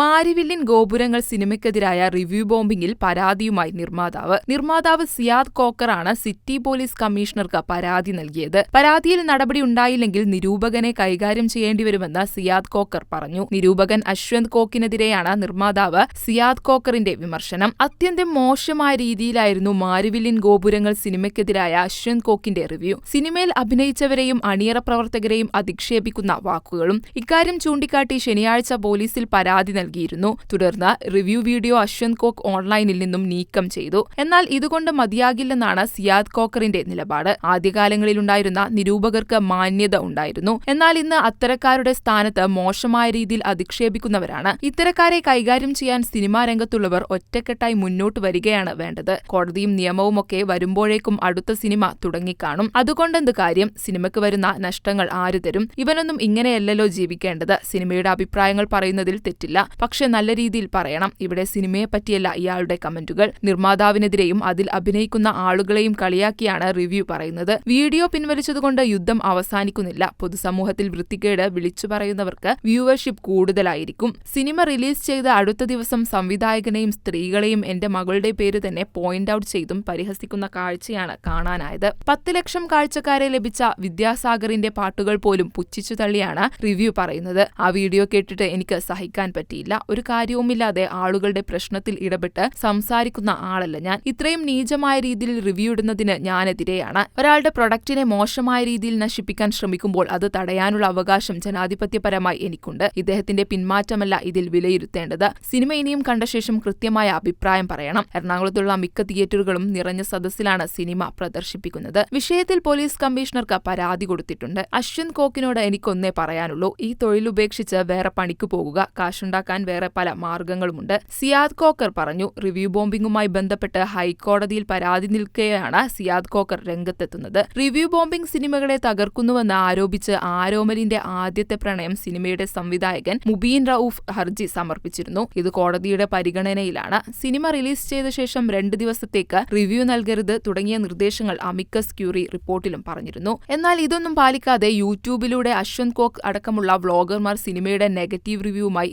മാരിവില്ലിൻ ഗോപുരങ്ങൾ സിനിമയ്ക്കെതിരായ review ബോംബിംഗിൽ പരാതിയുമായി നിർമ്മാതാവ്. നിർമ്മാതാവ് സിയാദ് കോക്കറാണ് സിറ്റി പോലീസ് കമ്മീഷണർക്ക് പരാതി നൽകിയത്. പരാതിയിൽ നടപടി ഉണ്ടായില്ലെങ്കിൽ നിരൂപകനെ കൈകാര്യം ചെയ്യേണ്ടിവരുമെന്ന് സിയാദ് കോക്കർ പറഞ്ഞു. നിരൂപകൻ അശ്വന്ത് കോക്കിനെതിരെയാണ് നിർമ്മാതാവ് സിയാദ് കോക്കറിന്റെ വിമർശനം. അത്യന്തം മോശമായ രീതിയിലായിരുന്നു മാരിവില്ലിൻ ഗോപുരങ്ങൾ സിനിമയ്ക്കെതിരായ അശ്വന്ത് കോക്കിന്റെ റിവ്യൂ. സിനിമയിൽ അഭിനയിച്ചവരെയും അണിയറ പ്രവർത്തകരെയും അധിക്ഷേപിക്കുന്ന വാക്കുകളും ഇക്കാര്യം ചൂണ്ടിക്കാട്ടി ശനിയാഴ്ച പോലീസിൽ പരാതി നൽകിയിരുന്നു. തുടർന്ന് റിവ്യൂ വീഡിയോ അശ്വന്ത് കോക്ക് ഓൺലൈനിൽ നിന്നും നീക്കം ചെയ്തു. എന്നാൽ ഇതുകൊണ്ട് മതിയാകില്ലെന്നാണ് സിയാദ് കോക്കറിന്റെ നിലപാട്. ആദ്യകാലങ്ങളിലുണ്ടായിരുന്ന നിരൂപകർക്ക് മാന്യത ഉണ്ടായിരുന്നു. എന്നാൽ ഇന്ന് അത്തരക്കാരുടെ സ്ഥാനത്ത് മോശമായ രീതിയിൽ അധിക്ഷേപിക്കുന്നവരാണ്. ഇത്തരക്കാരെ കൈകാര്യം ചെയ്യാൻ സിനിമാ രംഗത്തുള്ളവർ ഒറ്റക്കെട്ടായി മുന്നോട്ട് വരികയാണ് വേണ്ടത്. കോടതിയും നിയമവുമൊക്കെ വരുമ്പോഴേക്കും അടുത്ത സിനിമ തുടങ്ങിക്കാണും. അതുകൊണ്ടെന്ത് കാര്യം? സിനിമയ്ക്ക് വരുന്ന നഷ്ടങ്ങൾ ആര് തരും ഇവനൊന്നും ഇങ്ങനെയല്ലല്ലോ ജീവിക്കേണ്ടത്. സിനിമയുടെ അഭിപ്രായങ്ങൾ പറയുന്നതിൽ തെറ്റില്ല. പക്ഷെ നല്ല രീതിയിൽ പറയണം. ഇവിടെ സിനിമയെ പറ്റിയല്ല ഇയാളുടെ കമന്റുകൾ. നിർമ്മാതാവിനെതിരെയും അതിൽ അഭിനയിക്കുന്ന ആളുകളെയും കളിയാക്കിയാണ് റിവ്യൂ പറയുന്നത്. വീഡിയോ പിൻവലിച്ചതുകൊണ്ട് യുദ്ധം അവസാനിക്കുന്നില്ല. പൊതുസമൂഹത്തിൽ വൃത്തികേട് വിളിച്ചു പറയുന്നവർക്ക് വ്യൂവർഷിപ്പ് കൂടുതലായിരിക്കും. സിനിമ റിലീസ് ചെയ്ത അടുത്ത ദിവസം സംവിധായകനെയും സ്ത്രീകളെയും എന്റെ മകളുടെ പേര് തന്നെ പോയിന്റ് ഔട്ട് ചെയ്തും പരിഹസിക്കുന്ന കാഴ്ചയാണ് കാണാനായത്. പത്ത് ലക്ഷം കാഴ്ചക്കാരെ ലഭിച്ച വിദ്യാസാഗറിന്റെ പാട്ടുകൾ പോലും പുച്ഛിച്ചു തള്ളിയാണ് റിവ്യൂ പറയുന്നത്. ആ വീഡിയോ കേട്ടിട്ട് എനിക്ക് സഹിക്കാൻ പറ്റിയില്ല. ഒരു കാര്യവുമില്ലാതെ ആളുകളുടെ പ്രശ്നത്തിൽ ഇടപെട്ട് സംസാരിക്കുന്ന ആളല്ല ഞാൻ. ഇത്രയും നീചമായ രീതിയിൽ റിവ്യൂ ഇടുന്നതിന് ഞാനെതിരെയാണ്. ഒരാളുടെ പ്രൊഡക്റ്റിനെ മോശമായ രീതിയിൽ നശിപ്പിക്കാൻ ശ്രമിക്കുമ്പോൾ അത് തടയാനുള്ള അവകാശം ജനാധിപത്യപരമായി എനിക്കുണ്ട്. ഇദ്ദേഹത്തിന്റെ പിന്മാറ്റമല്ല ഇതിൽ വിലയിരുത്തേണ്ടത്. സിനിമ ഇനിയും കണ്ട ശേഷം കൃത്യമായ അഭിപ്രായം പറയണം. എറണാകുളത്തുള്ള മിക്ക തിയേറ്ററുകളും നിറഞ്ഞ സദസ്സിലാണ് സിനിമ പ്രദർശിപ്പിക്കുന്നത്. വിഷയത്തിൽ പോലീസ് കമ്മീഷണർക്ക് പരാതി കൊടുത്തിട്ടുണ്ട്. അശ്വിൻ കോക്കിനോട് എനിക്കൊന്നേ പറയാനുള്ളൂ. ഈ തൊഴിൽ ഉപേക്ഷിച്ച് വേറെ പണിക്ക് പോകുക. കാശുണ്ടാക്കാൻ വേറെ പല മാർഗങ്ങളുമുണ്ട്. സിയാദ് കോക്കർ പറഞ്ഞു റിവ്യൂ ബോംബിംഗുമായി ബന്ധപ്പെട്ട് ഹൈക്കോടതിയിൽ പരാതി നിൽക്കെയാണ് സിയാദ് കോക്കർ രംഗത്തെത്തുന്നത്. റിവ്യൂ ബോംബിംഗ് സിനിമകളെ തകർക്കുന്നുവെന്ന് ആരോപിച്ച് ആരോമലിന്റെ ആദ്യത്തെ പ്രണയം സിനിമയുടെ സംവിധായകൻ മുബീൻ റൌഫ് ഹർജി സമർപ്പിച്ചിരുന്നു. ഇത് കോടതിയുടെ പരിഗണനയിലാണ്. സിനിമ റിലീസ് ചെയ്ത ശേഷം രണ്ട് ദിവസത്തേക്ക് റിവ്യൂ നൽകരുത് തുടങ്ങിയ നിർദ്ദേശങ്ങൾ അമിക്കസ് ക്യൂറി റിപ്പോർട്ടിലും പറഞ്ഞിരുന്നു. എന്നാൽ ഇതൊന്നും പാലിക്കാതെ യൂട്യൂബിലൂടെ അശ്വന്ത് കോക്ക് അടക്കമുള്ള വ്ളോഗർമാർ സിനിമയുടെ നെഗറ്റീവ് റിവ്യൂവുമായി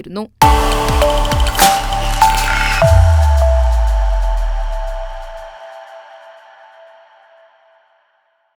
എത്തുന്നുണ്ടായിരുന്നു